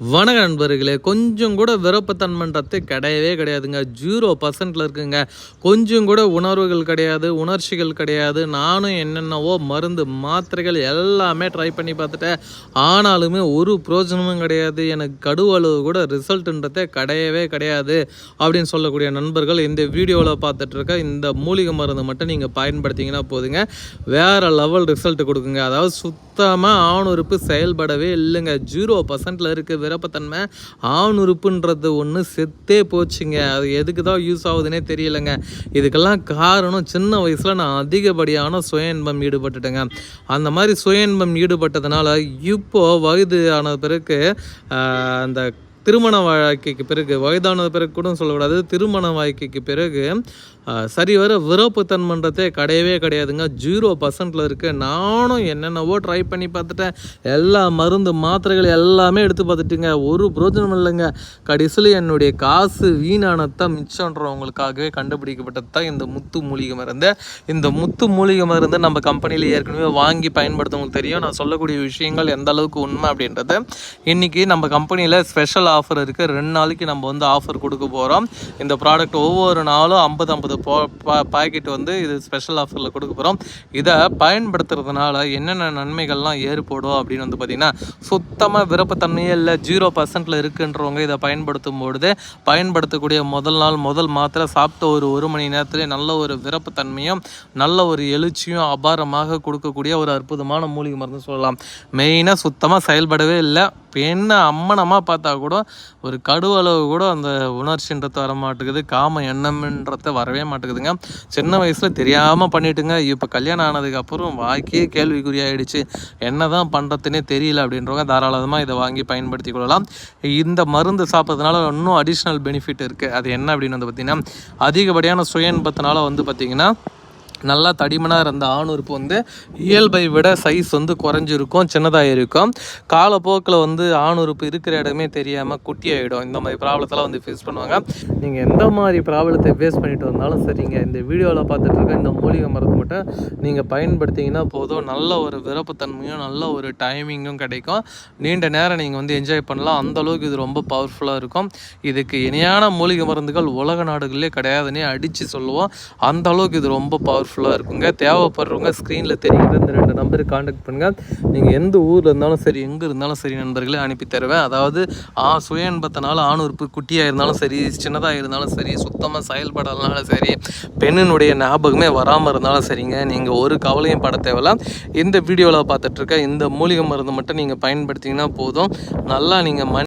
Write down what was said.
வணக்க நண்பர்களே கொஞ்சம் கூட விருப்பத்தன்மைன்றது கிடையவே கிடையாதுங்க. ஜீரோ பர்சன்ட்ல இருக்குங்க. கொஞ்சம் கூட உணர்வுகள் கிடையாது உணர்ச்சிகள் கிடையாது. நானும் என்னென்னவோ மருந்து மாத்திரைகள் எல்லாமே ட்ரை பண்ணி பார்த்துட்டேன். ஆனாலுமே ஒரு பிரயோஜனமும் கிடையாது. எனக்கு கடுவளவு கூட ரிசல்ட்டுன்றதே கிடையவே கிடையாது அப்படின்னு சொல்லக்கூடிய நண்பர்கள் இந்த வீடியோவில் பார்த்துட்டு இருக்க இந்த மூலிகை மருந்து மட்டும் நீங்கள் பயன்படுத்திங்கன்னா போதுங்க. வேறு லெவல் ரிசல்ட் கொடுக்குங்க. அதாவது சுத்தமாக ஆணுறுப்பு செயல்படவே இல்லைங்க. ஜீரோ பர்சன்டில் இருக்க விருப்பத்தன்மை ஆணுறுப்புன்றது ஒன்று செத்தே போச்சுங்க. அது எதுக்கு தான் யூஸ் ஆகுதுன்னே தெரியலைங்க. இதுக்கெல்லாம் காரணம் சின்ன வயசில் நான் அதிகப்படியான சுய இன்பம் ஈடுபட்டுட்டேங்க. அந்த மாதிரி சுய இன்பம் ஈடுபட்டதுனால இப்போ வயது ஆன பிறகு அந்த திருமண வாழ்க்கைக்கு பிறகு வயதானது பிறகு கூட சொல்லக்கூடாது. திருமண வாழ்க்கைக்கு பிறகு ஆஹ், சரிவர விருப்பத்தன்மன்றதே கிடையவே கிடையாதுங்க. ஜீரோ பர்சன்டில் இருக்குது நானும் என்னென்னவோ ட்ரை பண்ணி பார்த்துட்டேன். எல்லா மருந்து மாத்திரைகள் எல்லாமே எடுத்து பார்த்துட்டுங்க. ஒரு பிரோஜனம் இல்லைங்க. கடைசியில் என்னுடைய காசு வீணானதான் மிச்சம்ன்றவங்களுக்காகவே கண்டுபிடிக்கப்பட்டது தான் இந்த முத்து மூலிகை மருந்து. இந்த முத்து மூலிகை மருந்து நம்ம கம்பெனியில் ஏற்கனவே வாங்கி பயன்படுத்தவங்களுக்கு தெரியும். நான் சொல்லக்கூடிய விஷயங்கள் எந்த அளவுக்கு உண்மை அப்படின்றது. இன்றைக்கி நம்ம கம்பெனியில் ஸ்பெஷல் ஆஃபர் இருக்குது ரெண்டு நாளைக்கு நம்ம வந்து ஆஃபர் கொடுக்க போகிறோம் இந்த ப்ராடக்ட் ஒவ்வொரு நாளும் ஐம்பது ஐம்பது பாக்கெட் வந்து இது ஸ்பெஷல் ஆஃபரில் கொடுக்க போகிறோம் இதை பயன்படுத்துறதுனால என்னென்ன நன்மைகள்லாம் ஏற்படும் அப்படின்னு வந்து பார்த்திங்கன்னா சுத்தமாக விருப்பத்தன்மையே இல்லை. ஜீரோ பர்சன்டில் இருக்குன்றவங்க இதை பயன்படுத்தும் பொழுது பயன்படுத்தக்கூடிய முதல் நாள் முதல் மாத்திரை சாப்பிட்ட ஒரு ஒரு மணி நேரத்திலே நல்ல ஒரு விருப்பத்தன்மையும் நல்ல ஒரு எழுச்சியும் அபாரமாக கொடுக்கக்கூடிய ஒரு அற்புதமான மூலிகை மருந்து சொல்லலாம். மெயினாக சுத்தமாக செயல்படவே இல்லை. பெண்ணை என்ன அம்மனமாக பார்த்தா கூட ஒரு கடுவளவு கூட அந்த உணர்ச்சின்றது வர மாட்டேங்குது காம எண்ணம்ன்றத வரவே மாட்டேங்குதுங்க சின்ன வயசில் தெரியாமல் பண்ணிட்டுங்க. இப்போ கல்யாணம் ஆனதுக்கப்புறம் வாய்க்கே கேள்விக்குறியாயிடுச்சு. என்ன தான் பண்ணுறதுனே தெரியல அப்படின்றவங்க தாராளமாக இதை வாங்கி பயன்படுத்தி கொள்ளலாம். இந்த மருந்து சாப்பிட்றதுனால இன்னும் அடிஷ்னல் பெனிஃபிட் இருக்குது அது என்ன அப்படின்னு வந்து பார்த்திங்கன்னா அதிகப்படியான சுயன்பத்தினால வந்து பார்த்திங்கன்னா நல்லா தடிமனாக இருந்த ஆணுறுப்பு வந்து இயல்பை விட சைஸ் வந்து குறைஞ்சிருக்கும் சின்னதாக இருக்கும் காலப்போக்கில் வந்து ஆணுறுப்பு இருக்கிற இடமே தெரியாமல் குட்டி ஆகிடும் இந்த மாதிரி ப்ராப்ளத்தெல்லாம் வந்து ஃபேஸ் பண்ணுவாங்க. நீங்கள் எந்த மாதிரி ப்ராப்ளத்தை ஃபேஸ் பண்ணிட்டு வந்தாலும் சரிங்க இந்த வீடியோவில் பார்த்துட்டு இருக்க இந்த மூலிகை மருந்து மட்டும் நீங்கள் பயன்படுத்திங்கன்னா போதும். நல்ல ஒரு விருப்பத்தன்மையும் நல்ல ஒரு டைமிங்கும் கிடைக்கும். நீண்ட நேரம் நீங்கள் வந்து என்ஜாய் பண்ணலாம். அந்த அளவுக்கு இது ரொம்ப பவர்ஃபுல்லாக இருக்கும். இதுக்கு இணையான மூலிகை மருந்துகள் உலக நாடுகளிலே கிடையாதுன்னே அடித்து சொல்லுவோம். அந்த அளவுக்கு இது ரொம்ப பவர்ஃபுல் பவர்ஃபுல்லாக இருக்குங்க. தேவைப்படுறவங்க ஸ்க்ரீனில் தெரிகிற இந்த ரெண்டு நம்பருக்கு காண்டாக்ட் பண்ணுங்கள் நீங்கள் எந்த ஊரில் இருந்தாலும் சரி எங்கே இருந்தாலும் சரி நண்பர்களே அனுப்பி தருவேன். அதாவது ஆ சுய இன்பத்தினால ஆணுறுப்பு குட்டியாக இருந்தாலும் சரி சின்னதாக இருந்தாலும் சரி சுத்தமாக செயல்படலனாலும் சரி பெண்ணினுடைய ஞாபகமே வராமல் இருந்தாலும் சரிங்க. நீங்கள் ஒரு கவலையும் பட தேவையில்ல. இந்த வீடியோவில் பார்த்துட்ருக்க இந்த மூலிகை மருந்து மட்டும் நீங்கள் பயன்படுத்திங்கன்னா போதும். நல்லா நீங்கள் மண்